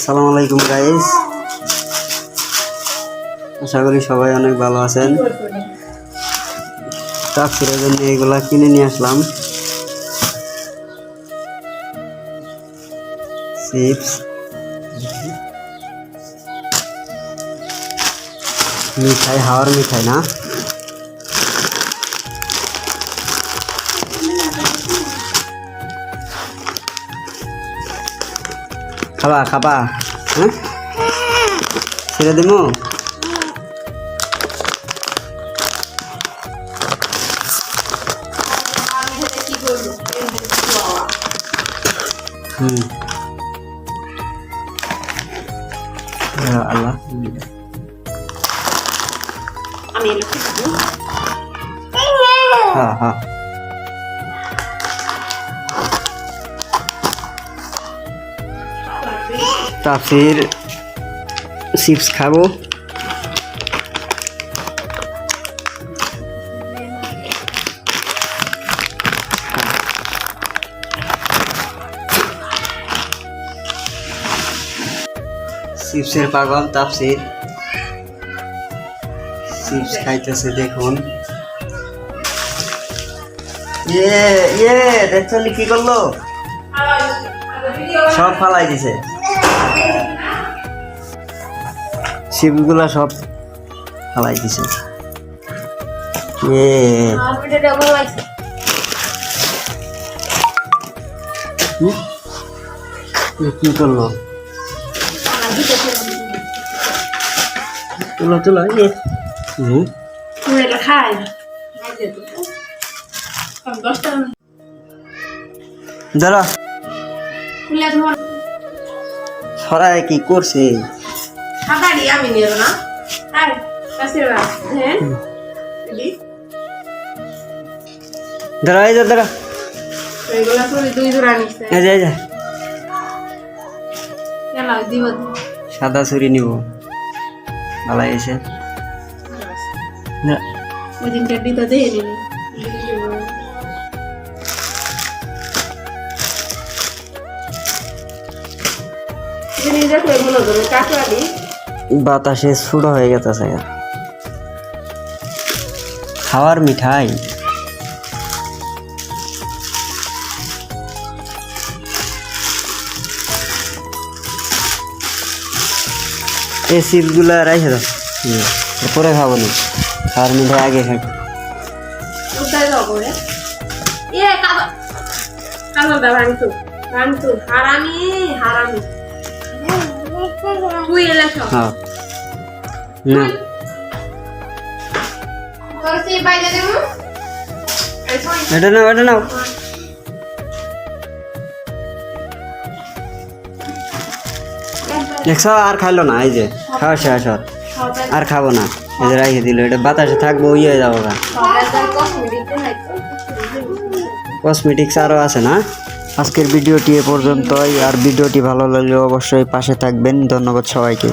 আসসালামু আলাইকুম গাইস আশা করি সবাই অনেক ভালো আছেন। তাফসিরের জন্য এগুলা কিনে নিয়ে আসলাম। চিপস মিঠাই, হাওয়ার মিঠাই না? খাবা খাবা হ্যাঁ ছেড়ে দিমু হুম ইয়া আল্লাহ আমি এলো ঠিক আছে হ্যাঁ হ্যাঁ তাফির চিপস খাব। চিপসের পাগল তাপসির চিপস খাইতেছে, দেখুন। ইয়ে ইয়ে দেখছ নি কি করল? সব ফালাই দিছে। শিপগুলা সব ফালাই দিছে। ইয়ে। কি করল? তুলো খুলে তোমার সরাই কি করছে? সাদারি আমি নিয়ে না। আয় কাছে রাখ। হ্যাঁ? এই যা দাঁড়া। এগুলা তো দুই জোড়া নিছে। এই যা যা। কেন দিব। সাদা ছুরি নিব। ভালো এসে। ওই দিনটা দিতে দিয়ে বাতাসে ছোট হয়ে গেছে খাওয়ার মিঠাই। এই সিপগুলা রাইখে দাও। পরে খাব না। খাওয়ার মিঠাই আগে খাই। কালো দা ভাঙতু ভাঙতু হারামি হারামি। হ্যাঁ। না। এটা নাও এটা নাও। দেখছ আর খাইলো না এই যে। খাওয়া শেষ। আর। খাব না। এই যে রাইখে দিল এটা বাতাসে থাকব ইয়ে যাব গা। কসমেটিক্স আরও আছে না? আজকের ভিডিওটি এ পর্যন্তই। আর ভিডিওটি ভালো লাগলে অবশ্যই পাশে থাকবেন। ধন্যবাদ সবাইকে।